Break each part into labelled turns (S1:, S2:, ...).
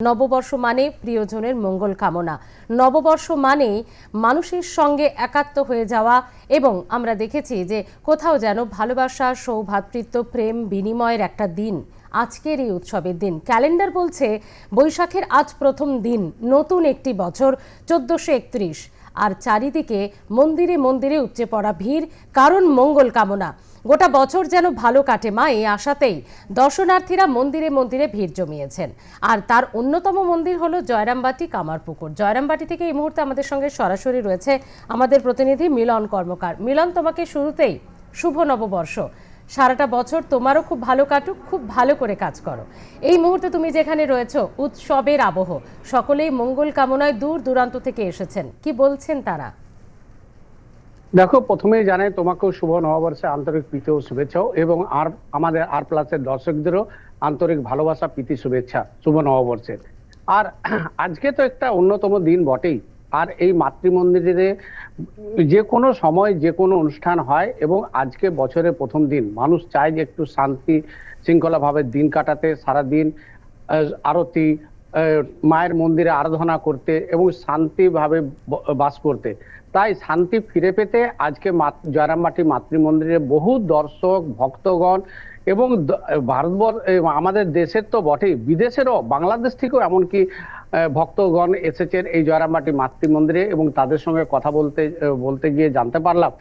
S1: নববর্ষ মানে প্রিয়জনের মঙ্গল কামনা। নববর্ষ মানে মানুষের সঙ্গে একাত্ম হয়ে যাওয়া এবং আমরা দেখেছি যে কোথাও যেন ভালোবাসা, সৌভাতৃত্ব, প্রেম, বিনিময়ের একটা দিন আজকের এই উৎসবের দিন। ক্যালেন্ডার বলছে বৈশাখের আজ প্রথম দিন, নতুন একটি বছর, চোদ্দশো একত্রিশ। আর চারিদিকে মন্দিরে মন্দিরে উপচে পড়া ভিড়, কারণ মঙ্গল কামনা। গোটা বছর যেন ভালো কাটে মা, এই আশাতেই দর্শনার্থীরা মন্দিরে মন্দিরে ভিড় জমিয়েছেন। আর তার অন্যতম মন্দির হলো জয়রামবাটি কামারপুকুর জয়রামবাটি থেকে এই মুহূর্তে আমাদের সঙ্গে সরাসরি রয়েছে আমাদের প্রতিনিধি মিলন কর্মকার। মিলন, তোমাকে শুরুতেই শুভ নববর্ষ। সারাটা বছর তোমারও খুব ভালো কাটুক, খুব ভালো করে কাজ করো। এই মুহূর্তে তুমি যেখানে রয়েছো, উৎসবের আবহ। সকলেই মঙ্গল কামনায় দূর দূরান্ত থেকে এসেছেন। কি বলছেন তারা?
S2: দেখো, প্রথমেই জানাই তোমাকেও শুভ নববর্ষে আন্তরিক প্রীতি ও শুভেচ্ছা এবং আর আমাদের আর প্লাসের দর্শকদেরও আন্তরিক ভালোবাসা, প্রীতি, শুভেচ্ছা, শুভ নববর্ষে। আর আজকে তো একটা অন্যতম দিন বটেই। আর এই মাতৃমন্দিরে যে কোনো সময়, যে কোনো অনুষ্ঠান হয় এবং আজকে বছরের প্রথম দিন। মানুষ চায় যে একটু শান্তি শৃঙ্খলা ভাবে দিন কাটাতে, সারাদিন আরতি মায়ের মন্দিরে আরাধনা করতে এবং শান্তিভাবে বাস করতে। তাই শান্তি ফিরে পেতে আজকে জয়রামবাটি মাতৃমন্দিরে বহু দর্শক, ভক্তগণ এবং ভারতবর্ষ আমাদের দেশের তো বটেই, বিদেশেরও, বাংলাদেশ থেকেও এমনকি ভক্তগণ এসেছেন এই জয়রামবাটি মাতৃমন্দিরে এবং তাদের সঙ্গে কথা বলতে বলতে গিয়ে জানতে পারলাম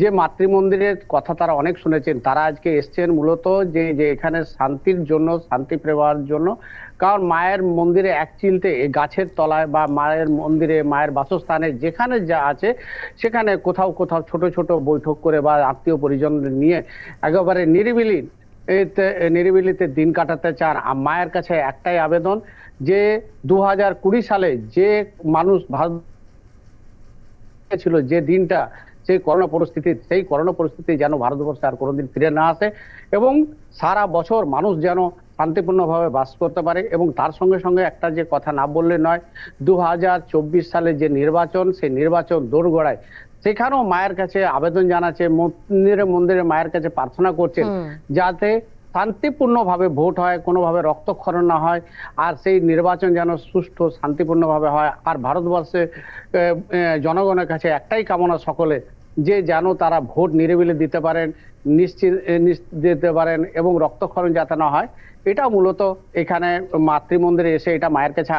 S2: যে মাতৃমন্দিরের কথা তারা অনেক শুনেছেন। তারা আজকে এসছেন মূলত যে যে এখানে শান্তির জন্য, শান্তি পাওয়ার জন্য। কারণ মায়ের মন্দিরে এক চিলতে গাছের তলায় বা মায়ের মন্দিরে, মায়ের বাসস্থানে যেখানে যা আছে, সেখানে কোথাও কোথাও ছোট ছোট বৈঠক করে বা আত্মীয় পরিজন নিয়ে একেবারে নিরিবিলি এতে নিরিবিলিতে দিন কাটাতে চান। মায়ের কাছে একটাই আবেদন যে দু হাজার কুড়ি সালে যে মানুষ ভারত ছিল, যে দিনটা, সেই করোনা পরিস্থিতি, সেই করোনা পরিস্থিতি যেন ভারতবর্ষে আর কোনোদিন ফিরে না আসে এবং সারা বছর মানুষ যেন শান্তিপূর্ণভাবে বাস করতে পারে এবং তার সঙ্গে সঙ্গে একটা যে কথা না বললে নয় দু সালে যে নির্বাচন, সেই নির্বাচন দোরগোড়ায় সেখানেও মায়ের কাছে আবেদন জানাচ্ছে মন্দিরে মন্দিরে মায়ের কাছে প্রার্থনা
S1: করছে।
S2: যাতে শান্তিপূর্ণভাবে ভোট হয় কোনোভাবে রক্তক্ষরণ না হয় আর সেই নির্বাচন যেন সুষ্ঠু শান্তিপূর্ণভাবে হয় আর ভারতবর্ষে জনগণের কাছে একটাই কামনা সকলে যে যেন তারা ভোট নিরিবিলি দিতে পারেন নিশ্চিত যেতে পারেন এবং রক্তক্ষরণ যাতে না হয় এটা মূলত এখানে মাতৃমন্দিরে এসে এটা মায়ের কাছে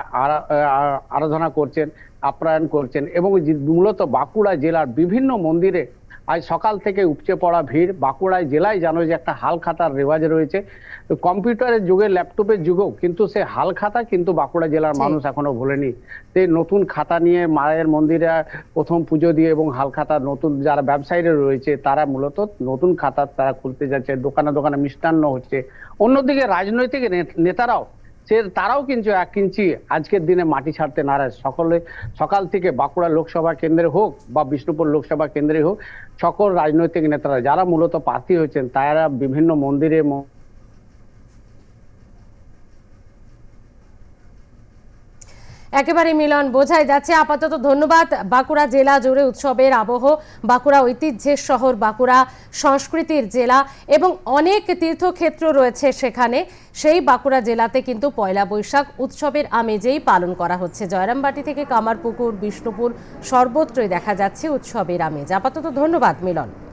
S2: আরাধনা করছেন, আপ্যায়ন করছেন এবং মূলত বাঁকুড়া জেলার বিভিন্ন মন্দিরে আজ সকাল থেকে উপচে পড়া ভিড়। বাঁকুড়ায় জেলায় জানো যে একটা হাল খাতার রেওয়াজ রয়েছে। কম্পিউটারের যুগে ল্যাপটপের যুগেও কিন্তু সে হাল খাতা কিন্তু বাঁকুড়া জেলার মানুষ এখনও ভোলেনি। সেই নতুন খাতা নিয়ে মায়ের মন্দিরে প্রথম পুজো দিয়ে এবং হাল খাতা নতুন যারা ব্যবসায়ীরা রয়েছে তারা মূলত নতুন খাতা তারা খুলতে যাচ্ছে। দোকানে দোকানে মিষ্টান্ন হচ্ছে। অন্যদিকে রাজনৈতিক নেতারাও সে তারাও কিন্তু এক কিঞ্চি আজকের দিনে মাটি ছাড়তে নারাজ। সকলে, সকাল থেকে বাঁকুড়া লোকসভা কেন্দ্রে হোক বা বিষ্ণুপুর লোকসভা কেন্দ্রে হোক, সকল রাজনৈতিক নেতারা, যারা মূলত প্রার্থী হয়েছেন, তারা বিভিন্ন মন্দিরে
S1: একেবারে মিলন, বোঝাই যাচ্ছে। আপাতত ধন্যবাদ। বাঁকুড়া জেলা জুড়ে উৎসবের আবহ। বাঁকুড়া ঐতিহ্যের শহর, বাঁকুড়া সংস্কৃতির জেলা এবং অনেক তীর্থক্ষেত্র রয়েছে সেখানে। সেই বাঁকুড়া জেলাতে কিন্তু পয়লা বৈশাখ উৎসবের আমেজেই পালন করা হচ্ছে। জয়রামবাটি থেকে কামারপুকুর, বিষ্ণুপুর সর্বত্রই দেখা যাচ্ছে উৎসবের আমেজ। আপাতত ধন্যবাদ, মিলন।